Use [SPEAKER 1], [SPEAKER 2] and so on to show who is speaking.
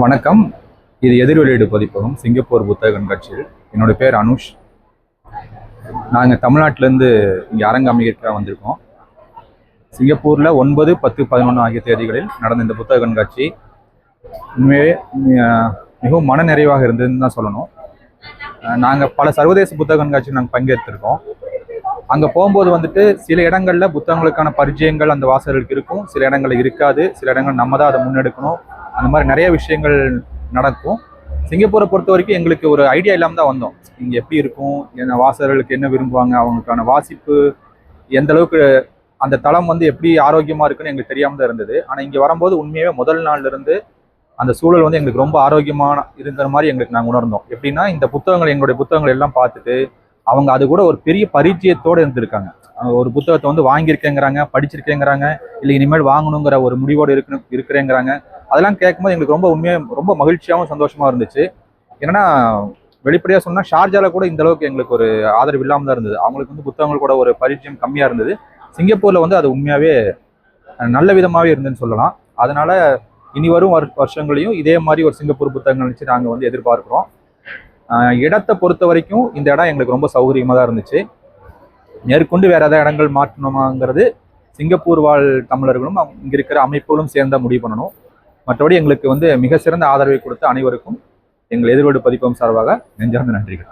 [SPEAKER 1] வணக்கம். இது எதிர்வெளியீடு பதிப்பகம் சிங்கப்பூர் புத்தக கண்காட்சியில். என்னோட பேர் அனுஷ். நாங்கள் தமிழ்நாட்டிலேருந்து இங்கே அரங்கு வந்திருக்கோம். சிங்கப்பூரில் ஒன்பது பத்து பதினொன்று ஆகிய தேதிகளில் நடந்த இந்த புத்தக கண்காட்சி உண்மையே மிகவும் மன நிறைவாக இருந்ததுன்னு தான் சொல்லணும். நாங்கள் பல சர்வதேச புத்தக கண்காட்சியில் நாங்கள் பங்கேற்றிருக்கோம். அங்கே போகும்போது வந்துட்டு சில இடங்களில் புத்தகங்களுக்கான பரிச்சயங்கள் அந்த வாசகர்களுக்கு இருக்கும். சில இடங்களில் இருக்காது. சில இடங்கள் நம்ம தான் அதை முன்னெடுக்கணும். அந்த மாதிரி நிறைய விஷயங்கள் நடக்கும். சிங்கப்பூரை பொறுத்த வரைக்கும் எங்களுக்கு ஒரு ஐடியா இல்லாமல் தான் வந்தோம். இங்கே எப்படி இருக்கும்? என்ன வாசகர்களுக்கு என்ன விரும்புவாங்க? அவங்களுக்கான வாசிப்பு எந்த அளவுக்கு அந்த தளம் வந்து எப்படி ஆரோக்கியமாக இருக்குன்னு எங்களுக்கு தெரியாமல் தான் இருந்தது. ஆனால் இங்கே வரும்போது உண்மையாகவே முதல் நாள்ல இருந்து அந்த சூழல் வந்து எங்களுக்கு ரொம்ப ஆரோக்கியமான இருக்கிற மாதிரி எங்களுக்கு நாங்கள் உணர்ந்தோம். எப்படின்னா இந்த புத்தகங்கள் எங்களுடைய புத்தகங்கள் எல்லாம் பார்த்துட்டு அவங்க அது கூட ஒரு பெரிய பரிச்சயத்தோடு இருந்திருக்காங்க. அவங்க ஒரு புத்தகத்தை வந்து வாங்கியிருக்கேங்கிறாங்க படிச்சிருக்கேங்கிறாங்க இல்லை இனிமேல் வாங்கணுங்கிற ஒரு முடிவோடு இருக்கணும் இருக்கிறேங்கிறாங்க. அதெல்லாம் கேட்கும்போது எங்களுக்கு ரொம்ப உண்மையாக ரொம்ப மகிழ்ச்சியாகவும் சந்தோஷமாக இருந்துச்சு. என்னன்னா வெளிப்படையாக சொன்னால் ஷார்ஜால கூட இந்த அளவுக்கு எங்களுக்கு ஒரு ஆதரவு இல்லாமல் தான் இருந்தது. அவங்களுக்கு வந்து புத்தகங்கள் கூட ஒரு பரிச்சயம் கம்மியாக இருந்தது. சிங்கப்பூரில் வந்து அது உண்மையாகவே நல்ல விதமாகவே இருந்துன்னு சொல்லலாம். அதனால இனி வரும் வருஷங்களையும் இதே மாதிரி ஒரு சிங்கப்பூர் புத்தகங்கள் வச்சு நாங்கள் வந்து எதிர்பார்க்குறோம். இடத்தை பொறுத்த வரைக்கும் இந்த இடம் எங்களுக்கு ரொம்ப சௌகரியமாக தான் இருந்துச்சு. மேற்கொண்டு வேறு ஏதாவது இடங்கள் மாற்றணுமாங்கிறது சிங்கப்பூர் வாழ் தமிழர்களும் இங்கே இருக்கிற அமைப்புகளும் சேர்ந்தா முடிவு பண்ணணும். மற்றபடி எங்களுக்கு வந்து மிக சிறந்த ஆதரவை கொடுத்த அனைவருக்கும் எங்கள் எதிர்வடு பதிப்பகம் சார்பாக நெஞ்சார்ந்த நன்றிகள்.